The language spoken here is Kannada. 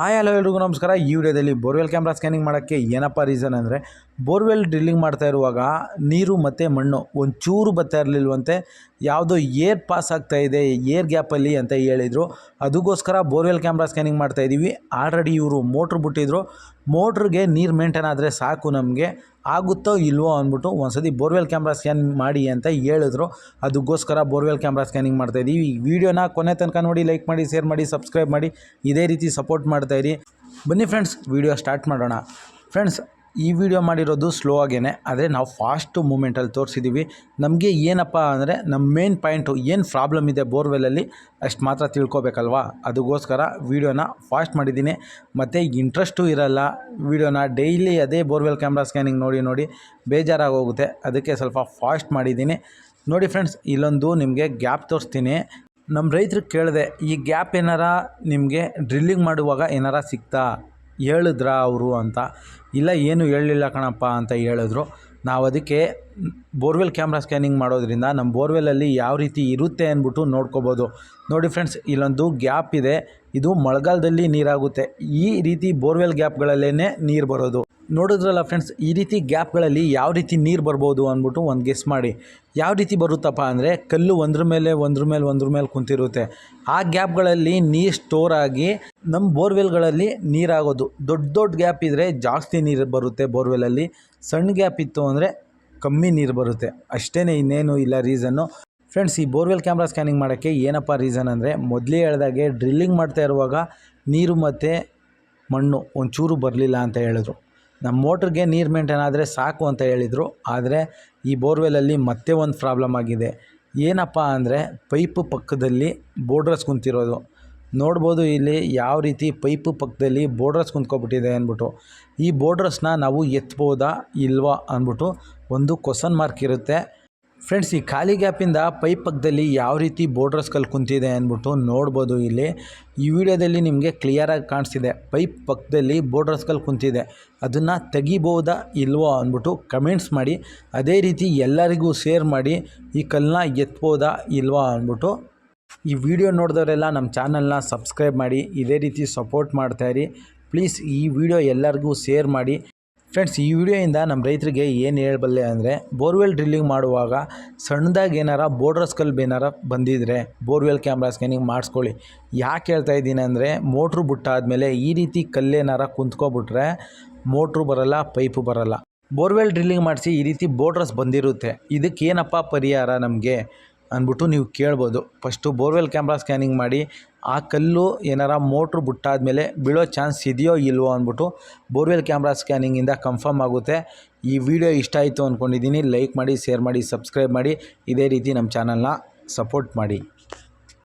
ಹಾಯ್ ಹಲೋ ಎಲ್ರಿಗೂ ನಮಸ್ಕಾರ. ಈ ವಿಡಿಯೋದಲ್ಲಿ ಬೋರ್ವೆಲ್ ಕ್ಯಾಮ್ರಾ ಸ್ಕ್ಯಾನಿಂಗ್ ಮಾಡೋಕ್ಕೆ ಏನಪ್ಪ ರೀಸನ್ ಅಂದರೆ ಬೋರ್ವೆಲ್ ಡ್ರಿಲ್ಲಿಂಗ್ ಮಾಡ್ತಾ ಇರುವಾಗ ನೀರು ಮತ್ತು ಮಣ್ಣು ಒಂಚೂರು ಬತ್ತಾ ಇರಲಿಲ್ವಂತೆ, ಯಾವುದೋ ಏರ್ ಪಾಸ್ ಆಗ್ತಾ ಇದೆ ಏರ್ ಗ್ಯಾಪಲ್ಲಿ ಅಂತ ಹೇಳಿದರು. ಅದಕ್ಕೋಸ್ಕರ ಬೋರ್ವೆಲ್ ಕ್ಯಾಮ್ರಾ ಸ್ಕ್ಯಾನಿಂಗ್ ಮಾಡ್ತಾ ಇದ್ದೀವಿ ಆಲ್ರೆಡಿ ಇವರು ಮೋಟ್ರ್ ಬಿಟ್ಟಿದ್ರು. ಮೋಟ್ರಿಗೆ ನೀರು ಮೇಂಟೈನ್ ಆದರೆ ಸಾಕು ನಮಗೆ. ಆಗುತ್ತೋ ಇಲ್ವೋ ಅಂದ್ಬಿಟ್ಟು ಒಂದ್ಸತಿ ಬೋರ್ವೆಲ್ ಕ್ಯಾಮ್ರಾ ಸ್ಕ್ಯಾನ್ ಮಾಡಿ ಅಂತ ಹೇಳಿದ್ರು. ಅದಕ್ಕೋಸ್ಕರ ಬೋರ್ವೆಲ್ ಕ್ಯಾಮ್ರಾ ಸ್ಕ್ಯಾನಿಂಗ್ ಮಾಡ್ತಾಯಿದ್ದೀವಿ ಈ ವಿಡಿಯೋನ ಕೊನೆ ತನಕ ನೋಡಿ, ಲೈಕ್ ಮಾಡಿ, ಶೇರ್ ಮಾಡಿ, ಸಬ್ಸ್ಕ್ರೈಬ್ ಮಾಡಿ, ಇದೇ ರೀತಿ ಸಪೋರ್ಟ್ ಮಾಡ್ತಾಯಿರಿ ಬನ್ನಿ ಫ್ರೆಂಡ್ಸ್ ವಿಡಿಯೋ ಸ್ಟಾರ್ಟ್ ಮಾಡೋಣ. ಫ್ರೆಂಡ್ಸ್ ಈ ವಿಡಿಯೋ ಮಾಡಿರೋದು ಸ್ಲೋ ಆಗೇನೆ, ಆದರೆ ನಾವು ಫಾಸ್ಟ್ ಮೂಮೆಂಟಲ್ಲಿ ತೋರಿಸಿದ್ದೀವಿ ನಮಗೆ ಏನಪ್ಪ ಅಂದರೆ ನಮ್ಮ ಮೇನ್ ಪಾಯಿಂಟು ಏನು ಪ್ರಾಬ್ಲಮ್ ಇದೆ ಬೋರ್ವೆಲಲ್ಲಿ ಅಷ್ಟು ಮಾತ್ರ ತಿಳ್ಕೊಬೇಕಲ್ವಾ? ಅದಕ್ಕೋಸ್ಕರ ವೀಡಿಯೋನ ಫಾಸ್ಟ್ ಮಾಡಿದ್ದೀನಿ. ಮತ್ತು ಇಂಟ್ರೆಸ್ಟು ಇರಲ್ಲ. ವೀಡಿಯೋನ ಡೈಲಿ ಅದೇ ಬೋರ್ವೆಲ್ ಕ್ಯಾಮ್ರಾ ಸ್ಕ್ಯಾನಿಂಗ್ ನೋಡಿ ನೋಡಿ ಬೇಜಾರಾಗಿ ಹೋಗುತ್ತೆ ಅದಕ್ಕೆ ಸ್ವಲ್ಪ ಫಾಸ್ಟ್ ಮಾಡಿದ್ದೀನಿ. ನೋಡಿ ಫ್ರೆಂಡ್ಸ್ ಇಲ್ಲೊಂದು ನಿಮಗೆ ಗ್ಯಾಪ್ ತೋರಿಸ್ತೀನಿ. ನಮ್ಮ ರೈತರಿಗೆ ಕೇಳಿದೆ, ಈ ಗ್ಯಾಪ್ ಏನಾರ ನಿಮಗೆ ಡ್ರಿಲ್ಲಿಂಗ್ ಮಾಡುವಾಗ ಏನಾರ ಸಿಗ್ತಾ ಹೇಳಿದ್ರಾ ಅವರು ಅಂತ. ಇಲ್ಲ, ಏನು ಹೇಳಲಿಲ್ಲ ಕಣಪ್ಪ ಅಂತ ಹೇಳಿದ್ರು. ನಾವು ಅದಕ್ಕೆ ಬೋರ್ವೆಲ್ ಕ್ಯಾಮ್ರಾ ಸ್ಕ್ಯಾನಿಂಗ್ ಮಾಡೋದ್ರಿಂದ ನಮ್ಮ ಬೋರ್ವೆಲಲ್ಲಿ ಯಾವ ರೀತಿ ಇರುತ್ತೆ ಅಂದ್ಬಿಟ್ಟು ನೋಡ್ಕೋಬೋದು. ನೋಡಿ ಫ್ರೆಂಡ್ಸ್, ಇಲ್ಲೊಂದು ಗ್ಯಾಪ್ ಇದೆ. ಇದು ಮಳೆಗಾಲದಲ್ಲಿ ನೀರಾಗುತ್ತೆ. ಈ ರೀತಿ ಬೋರ್ವೆಲ್ ಗ್ಯಾಪ್ಗಳಲ್ಲೇ ನೀರು ಬರೋದು. ನೋಡಿದ್ರಲ್ಲ ಫ್ರೆಂಡ್ಸ್ ಈ ರೀತಿ ಗ್ಯಾಪ್ಗಳಲ್ಲಿ ಯಾವ ರೀತಿ ನೀರು ಬರ್ಬೋದು ಅಂದ್ಬಿಟ್ಟು ಒಂದು ಗೆಸ್ ಮಾಡಿ. ಯಾವ ರೀತಿ ಬರುತ್ತಪ್ಪ ಅಂದರೆ ಕಲ್ಲು ಒಂದ್ರ ಮೇಲೆ ಒಂದ್ರ ಮೇಲೆ ಒಂದ್ರ ಮೇಲೆ ಕುಂತಿರುತ್ತೆ. ಆ ಗ್ಯಾಪ್ಗಳಲ್ಲಿ ನೀರು ಸ್ಟೋರ್ ಆಗಿ ನಮ್ಮ ಬೋರ್ವೆಲ್ಗಳಲ್ಲಿ ನೀರಾಗೋದು. ದೊಡ್ಡ ದೊಡ್ಡ ಗ್ಯಾಪ್ ಇದ್ದರೆ ಜಾಸ್ತಿ ನೀರು ಬರುತ್ತೆ ಬೋರ್ವೆಲಲ್ಲಿ ಸಣ್ಣ ಗ್ಯಾಪ್ ಇತ್ತು ಅಂದರೆ ಕಮ್ಮಿ ನೀರು ಬರುತ್ತೆ. ಅಷ್ಟೇ ಇನ್ನೇನು ಇಲ್ಲ ರೀಸನ್ನು ಫ್ರೆಂಡ್ಸ್ ಈ ಬೋರ್ವೆಲ್ ಕ್ಯಾಮ್ರಾ ಸ್ಕ್ಯಾನಿಂಗ್ ಮಾಡೋಕ್ಕೆ ಏನಪ್ಪ ರೀಸನ್ ಅಂದರೆ ಮೊದಲೇ ಹೇಳ್ದಾಗೆ ಡ್ರಿಲ್ಲಿಂಗ್ ಮಾಡ್ತಾ ಇರುವಾಗ ನೀರು ಮತ್ತು ಮಣ್ಣು ಒಂಚೂರು ಬರಲಿಲ್ಲ ಅಂತ ಹೇಳಿದ್ರು. ನಮ್ಮ ಮೋಟ್ರಿಗೆ ನೀರು ಮೇಂಟೈನ್ ಆದರೆ ಸಾಕು ಅಂತ ಹೇಳಿದರು. ಆದರೆ ಈ ಬೋರ್ವೆಲಲ್ಲಿ ಮತ್ತೆ ಒಂದು ಪ್ರಾಬ್ಲಮ್ ಆಗಿದೆ. ಏನಪ್ಪ ಅಂದರೆ ಪೈಪು ಪಕ್ಕದಲ್ಲಿ ಬೋರ್ಡ್ರಸ್ ಕುಂತಿರೋದು. ನೋಡ್ಬೋದು ಇಲ್ಲಿ ಯಾವ ರೀತಿ ಪೈಪು ಪಕ್ಕದಲ್ಲಿ ಬೋರ್ಡ್ರಸ್ ಕುಂತ್ಕೊಬಿಟ್ಟಿದೆ ಅಂದ್ಬಿಟ್ಟು. ಈ ಬೋರ್ಡ್ರಸ್ನ ನಾವು ಎತ್ಬೋದಾ ಇಲ್ವಾ ಅಂದ್ಬಿಟ್ಟು ಒಂದು ಕ್ವಶನ್ ಮಾರ್ಕ್ ಇರುತ್ತೆ. ಫ್ರೆಂಡ್ಸ್, ಈ ಖಾಲಿ ಗ್ಯಾಪಿಂದ ಪೈಪ್ ಪಕ್ಕದಲ್ಲಿ ಯಾವ ರೀತಿ ಬೋರ್ಡ್ರಸ್ ಕಲ್ ಕುಂತಿದೆ ಅಂದ್ಬಿಟ್ಟು ನೋಡ್ಬೋದು ಇಲ್ಲಿ. ಈ ವಿಡಿಯೋದಲ್ಲಿ ನಿಮಗೆ ಕ್ಲಿಯರಾಗಿ ಕಾಣಿಸ್ತಿದೆ. ಪೈಪ್ ಪಕ್ಕದಲ್ಲಿ ಬೋರ್ಡ್ರಸ್ ಕಲ್ ಕುಂತಿದೆ. ಅದನ್ನು ತೆಗಿಬೋದಾ ಇಲ್ವೋ ಅಂದ್ಬಿಟ್ಟು ಕಮೆಂಟ್ಸ್ ಮಾಡಿ. ಅದೇ ರೀತಿ ಎಲ್ಲರಿಗೂ ಶೇರ್ ಮಾಡಿ. ಈ ಕಲ್ಲನ್ನ ಎತ್ಬೋದಾ ಇಲ್ವಾ ಅಂದ್ಬಿಟ್ಟು. ಈ ವಿಡಿಯೋ ನೋಡಿದವರೆಲ್ಲ ನಮ್ಮ ಚಾನಲ್ನ ಸಬ್ಸ್ಕ್ರೈಬ್ ಮಾಡಿ. ಇದೇ ರೀತಿ ಸಪೋರ್ಟ್ ಮಾಡ್ತಾಯಿರಿ ಪ್ಲೀಸ್ ಈ ವಿಡಿಯೋ ಎಲ್ಲರಿಗೂ ಶೇರ್ ಮಾಡಿ. ಫ್ರೆಂಡ್ಸ್, ಈ ವಿಡಿಯೋಯಿಂದ ನಮ್ಮ ರೈತರಿಗೆ ಏನು ಹೇಳಬಲ್ಲೆ ಅಂದರೆ, ಬೋರ್ವೆಲ್ ಡ್ರಿಲ್ಲಿಂಗ್ ಮಾಡುವಾಗ ಸಣ್ಣದಾಗಿ ಏನಾರ ಬೋರ್ಡ್ರಸ್ ಕಲ್ಬ್ ಏನಾರ ಬಂದಿದ್ದರೆ ಬೋರ್ವೆಲ್ ಕ್ಯಾಮ್ರಾ ಸ್ಕ್ಯಾನಿಂಗ್ ಮಾಡಿಸ್ಕೊಳ್ಳಿ. ಯಾಕೆ ಹೇಳ್ತಾ ಇದ್ದೀನಿ ಅಂದರೆ, ಮೋಟ್ರು ಬಿಟ್ಟಾದಮೇಲೆ ಈ ರೀತಿ ಕಲ್ಲೇನಾರ ಕುಂತ್ಕೊಬಿಟ್ರೆ ಮೋಟ್ರು ಬರಲ್ಲ, ಪೈಪು ಬರಲ್ಲ. ಬೋರ್ವೆಲ್ ಡ್ರಿಲ್ಲಿಂಗ್ ಮಾಡಿಸಿ ಈ ರೀತಿ ಬೋರ್ಡ್ರಸ್ ಬಂದಿರುತ್ತೆ. ಇದಕ್ಕೇನಪ್ಪ ಪರಿಹಾರ ನಮಗೆ? ಅಂದ್ಬಿಟ್ಟು ನೀವು ಕೇಳ್ಬೋದು. ಫಸ್ಟು ಬೋರ್ವೆಲ್ ಕ್ಯಾಮ್ರಾ ಸ್ಕ್ಯಾನಿಂಗ್ ಮಾಡಿ, ಆ ಕಲ್ಲು ಏನಾರ ಮೋಟ್ರ್ ಬಿಟ್ಟಾದ್ಮೇಲೆ ಬೀಳೋ ಚಾನ್ಸ್ ಇದೆಯೋ ಇಲ್ವೋ ಅಂದ್ಬಿಟ್ಟು ಬೋರ್ವೆಲ್ ಕ್ಯಾಮ್ರಾ ಸ್ಕ್ಯಾನಿಂಗಿಂದ ಕನ್ಫರ್ಮ್ ಆಗುತ್ತೆ. ಈ ವಿಡಿಯೋ ಇಷ್ಟ ಆಯಿತು ಅಂದ್ಕೊಂಡಿದ್ದೀನಿ ಲೈಕ್ ಮಾಡಿ, ಶೇರ್ ಮಾಡಿ, ಸಬ್ಸ್ಕ್ರೈಬ್ ಮಾಡಿ. ಇದೇ ರೀತಿ ನಮ್ಮ ಚಾನಲ್ನ ಸಪೋರ್ಟ್ ಮಾಡಿ.